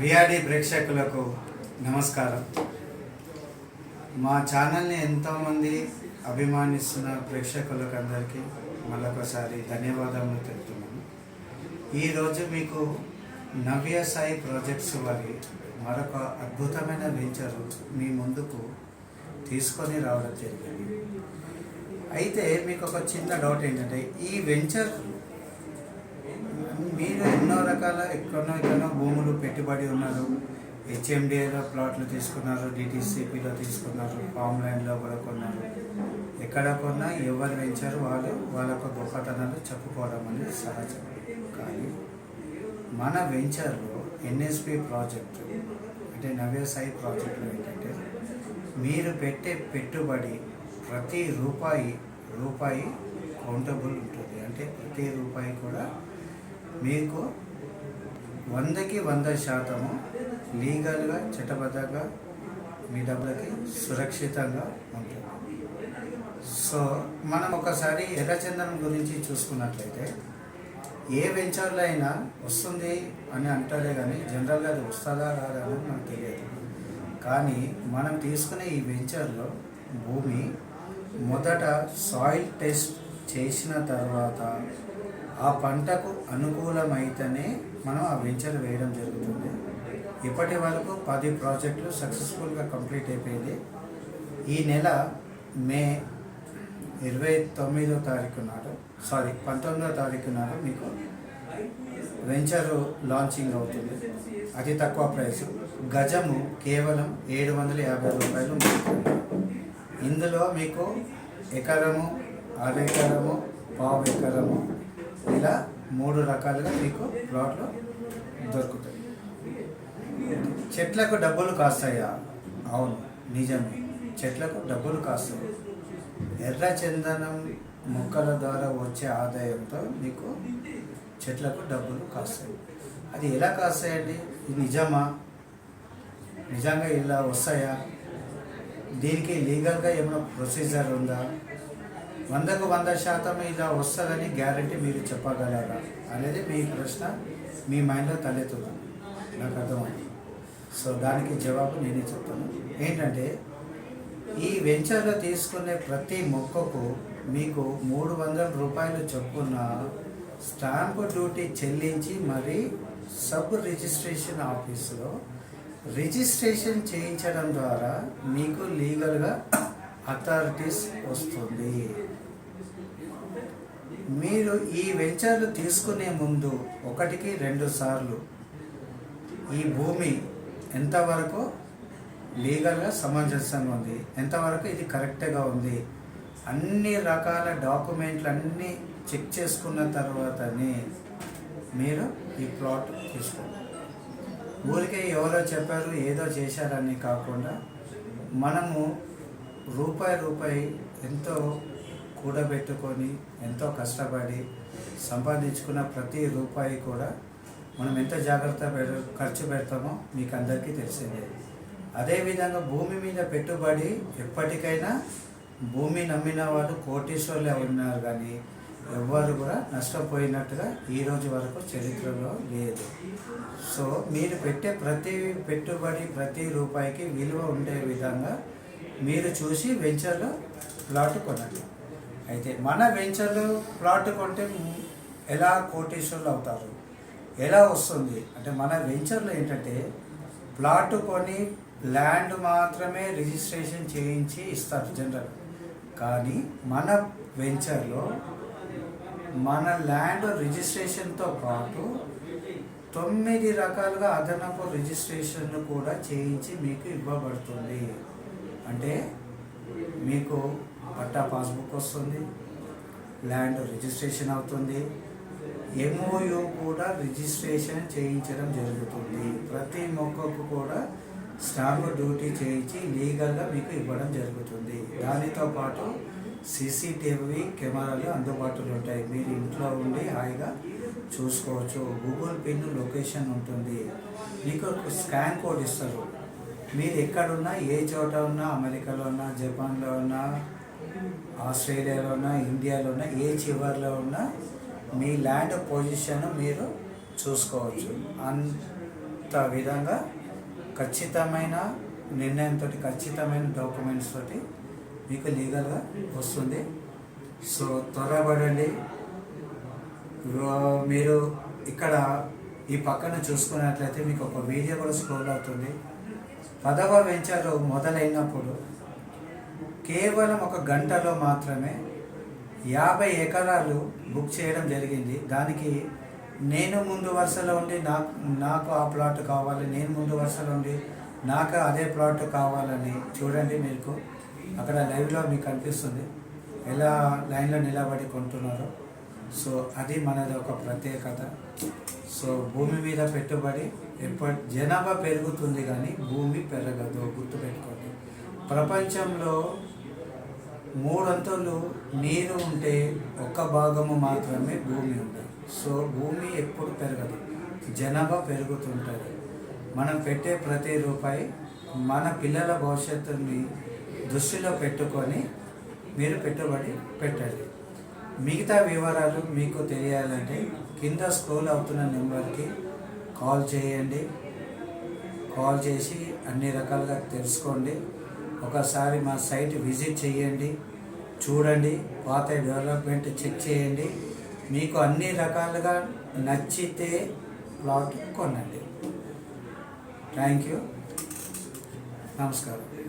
VRD ప్రేక్షకులకు నమస్కారం. మా ఛానల్ని ఎంతోమంది అభిమానిస్తున్న ప్రేక్షకులకు అందరికీ మళ్ళొకసారి ధన్యవాదాలు తెలుపుతున్నాను ఈరోజు మీకు నవ్య సాయి ప్రాజెక్ట్స్ వారి మరొక అద్భుతమైన వెంచర్ మీ ముందుకు తీసుకొని రావడం జరిగింది. అయితే మీకు ఒక చిన్న డౌట్ ఏంటంటే ఈ వెంచర్ మీరు ఎన్నో రకాల ఎక్కడో ఎక్కడో భూములు పెట్టుబడి ఉన్నారు. హెచ్ఎండిఏలో ప్లాట్లు తీసుకున్నారు డిటీసీపీలో తీసుకున్నారు ఫామ్ ల్యాండ్లో కూడా కొన్నారు. ఎక్కడ కొన్నా ఎవరు వెంచారు వాళ్ళు వాళ్ళ యొక్క గొప్పతనాలు చెప్పుకోవడం అనేది సహజం. కానీ మన వెంచర్లో ఎన్ఎస్పి ప్రాజెక్టు అంటే నవ్య సాయి ప్రాజెక్టులో ఏంటంటే మీరు పెట్టే పెట్టుబడి ప్రతి రూపాయి రూపాయి కౌంటబుల్ ఉంటుంది. అంటే ప్రతి రూపాయి కూడా మీకు వందకి వంద శాతము లీగల్గా చట్టబద్ధంగా మీ డబ్బులకి సురక్షితంగా ఉంటుంది. సో మనం ఒకసారి ఎర్రచందనం గురించి చూసుకున్నట్లయితే ఏ వెంచర్లో అయినా వస్తుంది అని అంటారే కానీ జనరల్గా అది వస్తుందా రాదా అని మనకు తెలియదు. కానీ మనం తీసుకునే ఈ వెంచర్లో భూమి మొదట సాయిల్ టెస్ట్ చేసిన తర్వాత ఆ పంటకు అనుకూలమైతేనే మనం ఆ వెంచర్ వేయడం జరుగుతుంది. ఇప్పటి వరకు పది ప్రాజెక్టులు సక్సెస్ఫుల్గా కంప్లీట్ అయిపోయింది. ఈ నెల మే ఇరవై తొమ్మిదో తారీఖు నాడు సారీ పంతొమ్మిదో తారీఖు నాడు మీకు వెంచర్ లాంచింగ్ అవుతుంది. అతి తక్కువ ప్రైస్. గజము కేవలం ఏడు వందల యాభై రూపాయలు ఇందులో మీకు ఎకరము అరెకరము పావు ఎకరము ఇలా మూడు రకాలుగా మీకు ప్లాట్లు దొరుకుతాయి. చెట్లకు డబ్బులు కాస్తాయా? అవును నిజమే. చెట్లకు డబ్బులు కాస్తాయి. ఎర్ర చందనం మొక్కల ద్వారా వచ్చే ఆదాయంతో మీకు చెట్లకు డబ్బులు కాస్తాయి. అది ఎలా కాస్తాయండి? ఇది నిజమా? నిజంగా ఇలా వస్తాయా? దీనికి లీగల్గా ఏమైనా ప్రొసీజర్ ఉందా? వందకు వంద శాతం ఇలా వస్తుందని గ్యారంటీ మీరు చెప్పగలరా? అనేది మీ ప్రశ్న మీ మైండ్లో తలెత్తుతుంది. నాకు అర్థమైంది. సో దానికి జవాబు నేనే చెప్తాను. ఏంటంటే ఈ వెంచర్లో తీసుకునే ప్రతి మొక్కకు మీకు మూడు వందల రూపాయలు చొప్పున స్టాంపు డ్యూటీ చెల్లించి మరి సబ్ రిజిస్ట్రేషన్ ఆఫీసులో రిజిస్ట్రేషన్ చేయించడం ద్వారా మీకు లీగల్గా అథారిటీస్ వస్తుంది. మీరు ఈ వెంచర్లు తీసుకునే ముందు ఒకటికి రెండు సార్లు ఈ భూమి ఎంతవరకు లీగల్గా సమంజసంగా ఉంది ఎంతవరకు ఇది కరెక్ట్గా ఉంది అన్ని రకాల డాక్యుమెంట్లు అన్నీ చెక్ చేసుకున్న తర్వాతనే మీరు ఈ ప్లాట్ తీసుకోండి ఊరికే ఎవరో చెప్పారు ఏదో చేశారని కాకుండా మనము రూపాయి రూపాయి ఎంతో కూడబెట్టుకొని ఎంతో కష్టపడి సంపాదించుకున్న ప్రతి రూపాయి కూడా మనం ఎంత జాగ్రత్త పెడ ఖర్చు పెడతామో మీకు అందరికీ తెలిసిందే అదేవిధంగా భూమి మీద పెట్టుబడి ఎప్పటికైనా భూమి నమ్మిన వాళ్ళు కోటీశ్వర్లే ఉన్నారు కానీ ఎవ్వరు కూడా నష్టపోయినట్టుగా ఈరోజు వరకు చరిత్రలో లేదు. సో మీరు పెట్టే ప్రతి పెట్టుబడి ప్రతి రూపాయికి విలువ ఉండే విధంగా మీరు చూసి వెంచర్లో ప్లాట్ కొనండి. అయితే మన వెంచర్లో ప్లాట్ కొంటే ఎలా కోటేశ్వర్లు అవుతారు? ఎలా వస్తుంది? అంటే మన వెంచర్లో ఏంటంటే ప్లాట్ కొని ల్యాండ్ మాత్రమే రిజిస్ట్రేషన్ చేయించి ఇస్తారు జనరల్. కానీ మన వెంచర్లో మన ల్యాండ్ రిజిస్ట్రేషన్తో పాటు తొమ్మిది రకాలుగా అదనపు రిజిస్ట్రేషన్ కూడా చేయించి మీకు ఇవ్వబడుతుంది. అంటే మీకు పట్టా పాస్బుక్ వస్తుంది ల్యాండ్ రిజిస్ట్రేషన్ అవుతుంది ఎంఓయు కూడా రిజిస్ట్రేషన్ చేయించడం జరుగుతుంది. ప్రతి మొక్కకు కూడా స్టాంప్ డ్యూటీ చేయించి లీగల్గా మీకు ఇవ్వడం జరుగుతుంది. దానితో పాటు సీసీటీవీ కెమెరాలు అందుబాటులో ఉంటాయి. మీరు ఇంట్లో ఉండి హాయిగా చూసుకోవచ్చు. గూగుల్ పిన్ లొకేషన్ ఉంటుంది. మీకు ఒక స్కాన్ కోడ్ ఇస్తారు. మీరు ఎక్కడున్నా ఏ చోట ఉన్నా అమెరికాలో ఉన్నా జపాన్లో ఉన్నా ఆస్ట్రేలియాలో ఉన్నా ఇండియాలో ఉన్నా ఏ చివరిలో ఉన్నా మీ ల్యాండ్ పొజిషన్ మీరు చూసుకోవచ్చు. అంత విధంగా ఖచ్చితమైన నిర్ణయంతో ఖచ్చితమైన డాక్యుమెంట్స్ తోటి మీకు లీగల్గా వస్తుంది. సో త్వరపడండి. మీరు ఇక్కడ ఈ పక్కన చూసుకున్నట్లయితే మీకు ఒక వీడియో కూడా స్క్రోల్ అవుతుంది. పదవ వెంచరు మొదలైనప్పుడు కేవలం ఒక గంటలో మాత్రమే యాభై ఎకరాలు బుక్ చేయడం జరిగింది. దానికి నేను ముందు వరుసలో ఉండి నాకు నాకు ఆ ప్లాట్ కావాలి నేను ముందు వరుసలో ఉండి నాకు అదే ప్లాట్ కావాలని చూడండి మీకు. అక్కడ లైవ్లో మీకు కనిపిస్తుంది. ఎలా లైన్లో నిలబడి కొంటున్నారో. సో అది మనది ఒక ప్రత్యేకత. సో భూమి మీద పెట్టుబడి ఎప్పటి జనాభా పెరుగుతుంది కానీ భూమి పెరగదు గుర్తుపెట్టుకోండి. ప్రపంచంలో మూడంతలు నీరు ఉంటే ఒక్క భాగము మాత్రమే భూమి ఉంటుంది సో భూమి ఎప్పుడు పెరగదు జనాభా పెరుగుతుంటుంది. మనం పెట్టే ప్రతి రూపాయి మన పిల్లల భవిష్యత్తుని దృష్టిలో పెట్టుకొని మీరు పెట్టుబడి పెట్టండి. మిగతా వివరాలు మీకు తెలియాలంటే కింద స్క్రోల్ అవుతున్న నెంబర్కి కాల్ చేయండి. కాల్ చేసి అన్ని రకాలుగా తెలుసుకోండి. ఒకసారి మా సైట్ విజిట్ చేయండి. చూడండి. పాత డెవలప్మెంట్ చెక్ చేయండి. మీకు అన్ని రకాలుగా నచ్చితే ప్లాట్ కొనండి. Thank you. నమస్కారం.